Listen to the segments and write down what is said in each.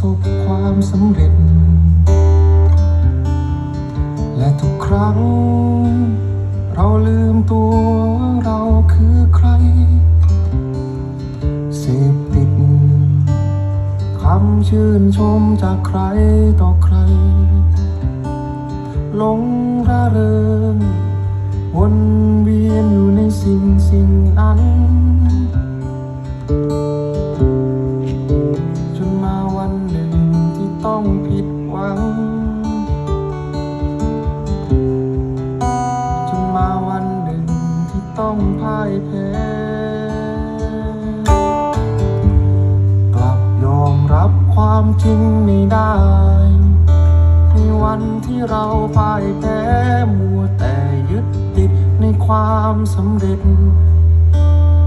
ประสบความสำเร็จ และทุกครั้ง เราลืมตัวว่าเราคือใคร เสพติดคำชื่นชมจากใครต่อใครหลงายแพ้กลับยอมรับความจริงไม่ได้ ในวันที่เราพ่ายแพ้มัวแต่ยึดติดในความสำเร็จ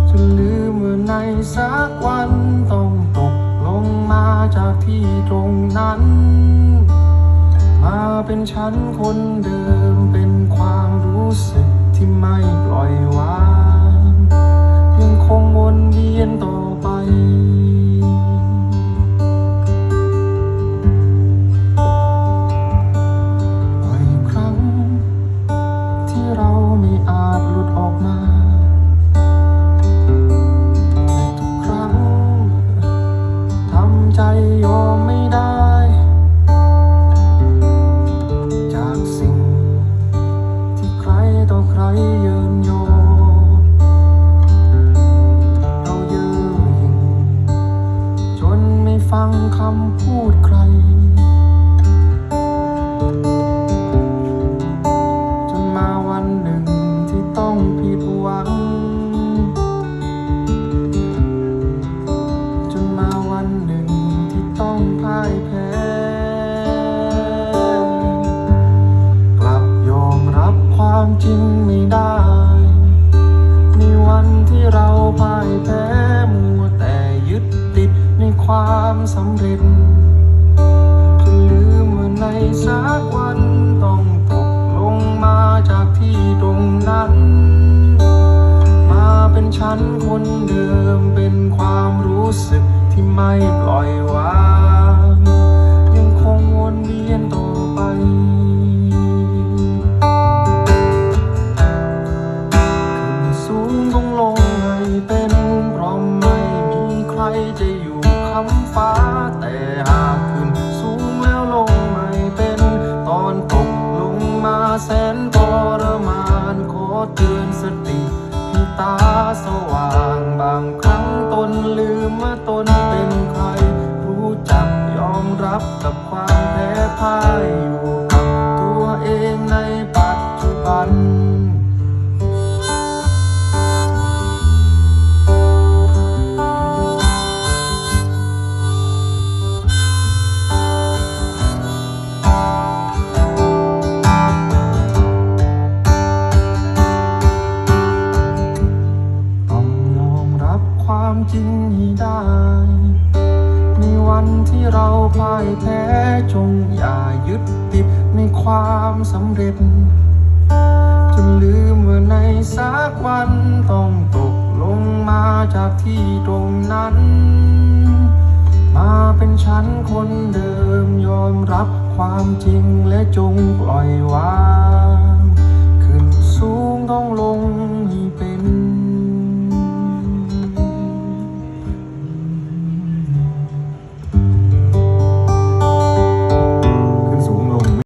จนลืมว่าในสักวันต้องตกลงมาจากที่ตรงนั้น มาเป็นฉันคนเดิมเป็นความรู้สึกที่ไม่ปล่อยวางยัง ยินยอเราเยือยิงจนไม่ฟังคำพูดใคร จริงไม่ได้ ในวันที่เราพ่ายแพ้มัวแต่ยึดติดในความสำเร็จจนลืมว่าในสักวันต้องตกลงมาจากที่ตรงนั้น มาเป็นฉันคนเดิมเป็นความรู้สึกที่ไม่ปล่อยวาง วันที่เราพ่ายแพ้จงอย่ายึดติดในความสำเร็จ จนลืมว่าในสักวันต้องตกลงมาจากที่ตรงนั้น มาเป็นฉันคนเดิมยอมรับความจริงและจงปล่อยวาง ขึ้นสูงต้องลง